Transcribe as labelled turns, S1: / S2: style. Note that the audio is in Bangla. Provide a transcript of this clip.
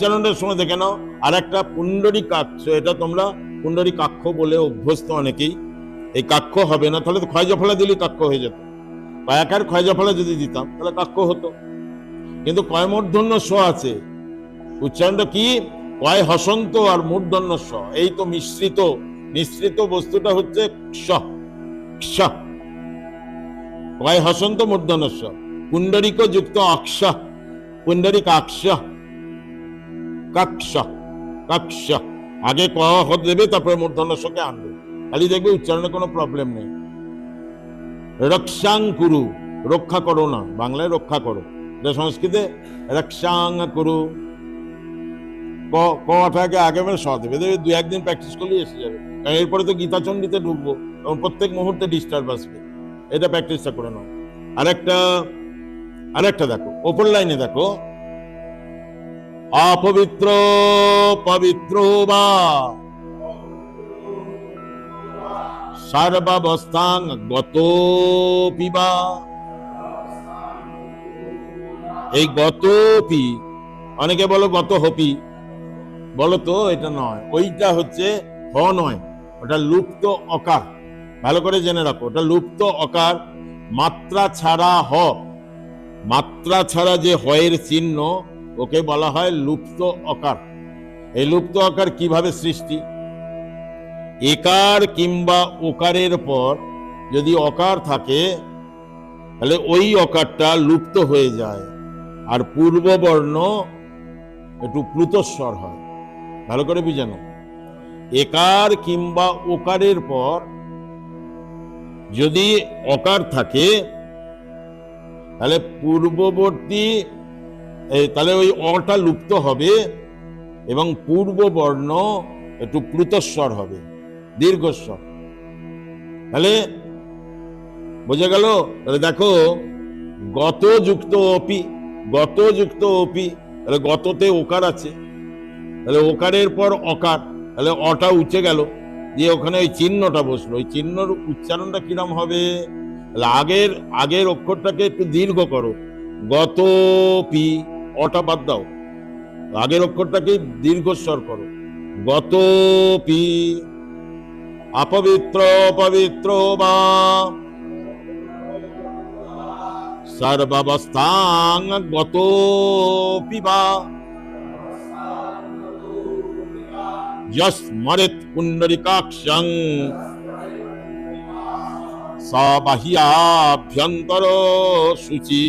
S1: উচ্চারণের সময় দেখে নাও আর একটা পুণ্ডরী কাক্ষ, এটা তোমরা পুণ্ডরী কাক্ষ বলে অভ্যস্ত অনেকেই। এই কাক্ষ হবে না, তাহলে তো ক্ষয় জফলা দিলে কাক্ষ হয়ে যেত। কয়াকার ক্ষয় জফলা যদি দিতাম, তাহলে কাক্ষ হতো। কিন্তু কয় মূর্ধন্য স আছে। উচ্চারণটা কি? কয় হসন্ত আর মূর্ধন্য স এই তো মিশ্রিত। মিশ্রিত বস্তুটা হচ্ছে ক্ষ কয় হসন্ত মূর্ধন্য স পুণ্ডরিক যুক্ত অক্ষ পুণ্ডরিক আক্ষ কাক্ষ কাক্ষ। আগে ক হ দেবে, তারপরে মূর্ধন্য সকে আনবে। খালি দেখবে উচ্চারণে কোনো প্রবলেম নেই। রক্ষাং কুরু, রক্ষা করো না। বাংলায় রক্ষা করো। এটা সংস্কৃতে রক্ষাং কুরু। ক কটাকে আগে মানে স দেবে দেখবে দু একদিন প্র্যাকটিস করলেই এসে যাবে। কারণ এরপরে তো গীতাচন্ডিতে ঢুকবো এবং প্রত্যেক মুহূর্তে ডিস্টার্ব আসবে। এটা প্র্যাকটিসটা করে নাও। আরেকটা আরেকটা দেখো ওপর লাইনে দেখো অপবিত্র, পবিত্র বা। সর্বাবস্থাং গত পিবা এই গতপি, অনেকে বলো গত হপি বলো তো, এটা নয়। ওইটা হচ্ছে হ নয়। ওটা লুপ্ত অকার। ভালো করে জেনে রাখো, ওটা লুপ্ত অকার। মাত্রা ছাড়া হ। মাত্রা ছাড়া যে হয়ের চিহ্ন ওকে বলা হয় লুপ্ত অকার। এই লুপ্ত অকার কীভাবে সৃষ্টি? একার কিংবা ওকারের পর যদি অকার থাকে, তাহলে ওই অকারটা লুপ্ত হয়ে যায় আর পূর্ববর্ণ একটু প্লুতস্বর হয়। ভালো করে বুঝানো। একার কিংবা ওকারের পর যদি অকার থাকে, তাহলে পূর্ববর্তী তাহলে ওই অটা লুপ্ত হবে এবং পূর্ব বর্ণ একটু প্লুতস্বর হবে, দীর্ঘস্বর। তাহলে বোঝা গেল? তাহলে দেখো গত যুক্ত অপি গত যুক্ত অপি, তাহলে গততে ওকার আছে। তাহলে ওকারের পর অকার, তাহলে অটা উঠে গেল। দিয়ে ওখানে ওই চিহ্নটা বসল। ওই চিহ্নর উচ্চারণটা কিরম হবে? তাহলে আগের আগের অক্ষরটাকে একটু দীর্ঘ করো। গত পি অটা বাদ দাও। আগের অক্ষরটাকে দীর্ঘস্বর করো। গত পি অপবিত্র পবিত্র বা সর্বাবস্থাং গত পিবা যস্মরেত পুণ্ডরিকাক্ষং সবাহিয়াভ্যন্তর শুচি